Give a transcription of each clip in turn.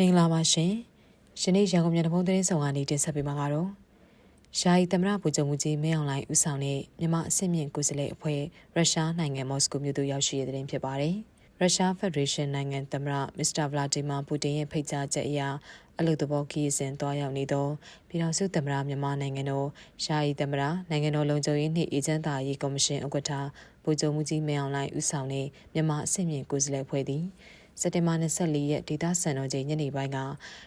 မင်္ဂလာပါရှင်။ယနေ့ရန်ကုန်မြို့တဖုံသတင်းဆောင်ကနေတင်ဆက်ပေးမှာကတော့ယာယီသမရပူကြုံမှုကြီးမင်းအောင်လှိုင်ဦးဆောင်တဲ့မြန်မာအဆင့်မြင့်ကိုယ်စားလှယ်အဖွဲ့ရုရှားနိုင်ငံမော်စကိုမြို့သို့ရောက်ရှိတဲ့တဲ့တင်ဖြစ်ပါတယ်။ရုရှားဖက်ဒရေးရှင်းနိုင်ငံသမရမစ္စတာဗလာဒီမာပူတင်ရဲ့ဖိတ်ကြားချက်အရအလုသဘောခီးစဉ်တွားရောက်နေသောပြည်ထောင်စုသမရမြန်မာနိုင်ငံတော်ယာယီသမရနိုင်ငံတော်လုံခြုံရေးနှင့်အေဂျင့်တာရေးကော်မရှင်ဥက္ကဋ္ဌပူကြုံမှုကြီးမင်းအောင်လှိုင်ဦးဆောင်တဲ့မြန်မာအဆင့်မြင့်ကိုယ်စားလှယ်အဖွဲ့သည် စက်တင်ဘာ24ရက်ဒေသစံတော်ချိန်ညနေပိုင်းက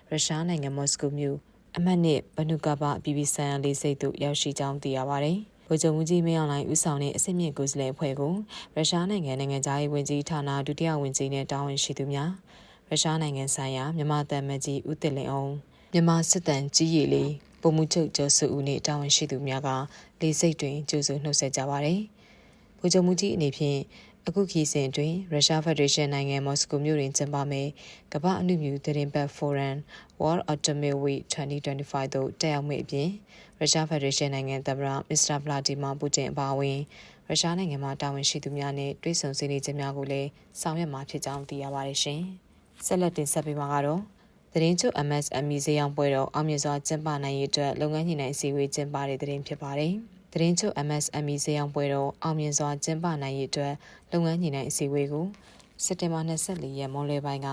ရုရှားနိုင်ငံမော်စကိုမြို့အမှတ်နှစ်ဘနုကပပြည်ပြည်ဆိုင်ရာလေးစိတ်သို့ရောက်ရှိကြောင်းသိရပါတယ်။ဗိုလ်ချုပ်မှုကြီးမင်းအောင်လှိုင်ဦးဆောင်တဲ့အစစ်မြင့်ကိုယ်စားလှယ်အဖွဲ့ကိုရုရှားနိုင်ငံနိုင်ငံသားရေးဝန်ကြီးဌာနဒုတိယဝန်ကြီးနဲ့တာဝန်ရှိသူများရုရှားနိုင်ငံဆိုင်ရာမြန်မာတမန်ကြီးဦးတလင်အောင်မြန်မာစစ်တမ်းကြီးရည်လေးပုံမှုချုပ်ကျော်စုဦးနဲ့တာဝန်ရှိသူများကလေးစိတ်တွင်ကြိုးစုနှုတ်ဆက်ကြပါတယ်။ဗိုလ်ချုပ်မှုကြီးအနေဖြင့် အခုခီးစဉ်တွင်ရုရှားဖက်ဒရေးရှင်းနိုင်ငံမော်စကိုမြို့တွင်ကျင်းပမယ့်ကမ္ဘာအနုမြူသတင်းပတ် Forum World Atomic Week 2025သို့တက်ရောက်မယ့်အပြင်ရုရှားဖက်ဒရေးရှင်းနိုင်ငံသမ္မတမစ္စတာဗလာဒီမာပူတင်အပါအဝင်ရုရှားနိုင်ငံမှတာဝန်ရှိသူများနဲ့တွေ့ဆုံဆွေးနွေးခြင်းများကိုလည်းဆောင်ရွက်မှာဖြစ်ကြောင်းသိရပါတယ်ရှင်။ဆက်လက်တင်ဆက်ပေးမှာကတော့သတင်းချုပ် MSME ဈေးရောင်းပွဲတော်အောင်မြင်စွာကျင်းပနိုင်ရေးအတွက်လုပ်ငန်းညှိနှိုင်းအစည်းအဝေးကျင်းပတဲ့သတင်းဖြစ်ပါတယ်။ သတင်းချုပ် MSME ဈေးရောင်းပွဲတော်အောင်မြင်စွာကျင်းပနိုင်ရေးအတွက်လုပ်ငန်းညှိနှိုင်းအစည်းအဝေးကိုစက်တင်ဘာ24ရက်မွန်လွဲပိုင်းက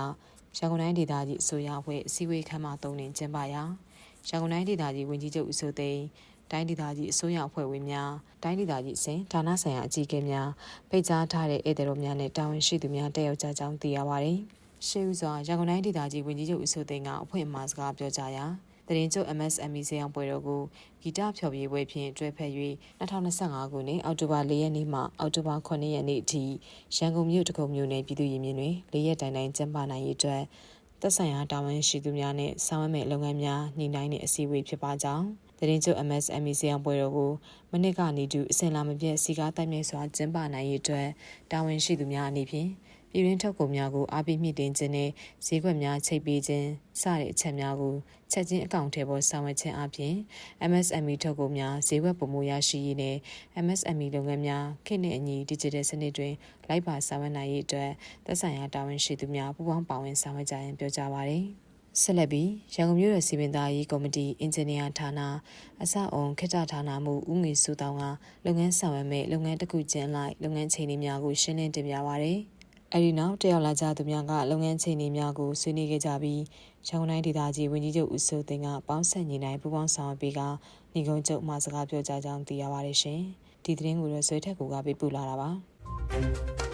ရန်ကုန်တိုင်းဒေသကြီးအစိုးရအဖွဲ့အစည်းအဝေးခန်းမသုံးတွင်ကျင်းပရာရန်ကုန်တိုင်းဒေသကြီးဝန်ကြီးချုပ်ဦးစိုးသိန်းတိုင်းဒေသကြီးအစိုးရအဖွဲ့ဝင်များတိုင်းဒေသကြီးအစဉ်ဌာနဆိုင်ရာအကြီးအကဲများဖိတ်ကြားထားတဲ့ဧည့်သည်တော်များနဲ့တာဝန်ရှိသူများတက်ရောက်ကြကြောင်းသိရပါတယ်။ရှေးဦးစွာရန်ကုန်တိုင်းဒေသကြီးဝန်ကြီးချုပ်ဦးစိုးသိန်းကအဖွဲ့အမှာစကားပြောကြားရာ တရင်ကျုပ် MSME စေအောင်ပွဲတော်ကိုဂီတဖျော်ဖြေပွဲဖြင့်တွဲဖက်၍2025ခုနှစ်အောက်တိုဘာ4ရက်နေ့မှအောက်တိုဘာ9ရက်နေ့အထိရန်ကုန်မြို့တကုံမြို့နယ်ပြည်သူ့ရင်မြင့်တွင်၄ရက်တိုင်တိုင်ကျင်းပနိုင်ရေးအတွက်သက်ဆိုင်ရာတာဝန်ရှိသူများနဲ့ဆောင်ရွက်မဲ့လုပ်ငန်းများညှိနှိုင်းတဲ့အစည်းအဝေးဖြစ်ပါကြောင်းတရင်ကျုပ် MSME စေအောင်ပွဲတော်ကိုမနစ်ကနေတူအစင်လာမပြည့်စီကားတိုက်မြိုက်စွာကျင်းပနိုင်ရေးအတွက်တာဝန်ရှိသူများအနေဖြင့် ပြည်ရင်းထုတ်ကုန်များကိုအားပေးမြင့်တင်ခြင်းနဲ့ဈေးကွက်များချိတ်ပေးခြင်းစတဲ့အချက်များကိုချက်ချင်းအကောင့်ထဲပေါ်ဆောင်ရွက်ခြင်းအပြင် MSME ထုတ်ကုန်များဈေးကွက်ပုံမှုရရှိရေးနဲ့ MSME လုပ်ငန်းများခေတ်နဲ့အညီ digital စနစ်တွင်လိုက်ပါဆောင်ရွက်နိုင်ရေးအတွက်သက်ဆိုင်ရာတာဝန်ရှိသူများပူးပေါင်းပါဝင်ဆောင်ရွက်ကြရန်ပြောကြားပါရယ်ဆက်လက်ပြီးရန်ကုန်မြို့တော်စီမံသားရေးကော်မတီအင်ဂျင်နီယာဌာနအစအုံခေတ္တဌာနမှုဦးငွေစုတောင်းကလုပ်ငန်းဆောင်ရွက်မဲ့လုပ်ငန်းတစ်ခုချင်းလိုက်လုပ်ငန်းချိန်တွေများကိုရှင်းလင်းတင်ပြပါရယ် အဲဒီနောက်တယောက်လာကြသူများကလုပ်ငန်းချိန်တွေများကိုဆွေးနွေးခဲ့ကြပြီးရန်ကုန်တိုင်းဒေသကြီးဝန်ကြီးချုပ်ဦးစိုးသိန်းကပေါင်းဆက်ညီနိုင်ပူးပေါင်းဆောင်ပေးကညီကုန်းချုပ်မှစကားပြောကြားကြောင်းသိရပါတယ်ရှင်။ဒီသတင်းကိုတော့ဆွေထက်ကူကပေးပို့လာတာပါ။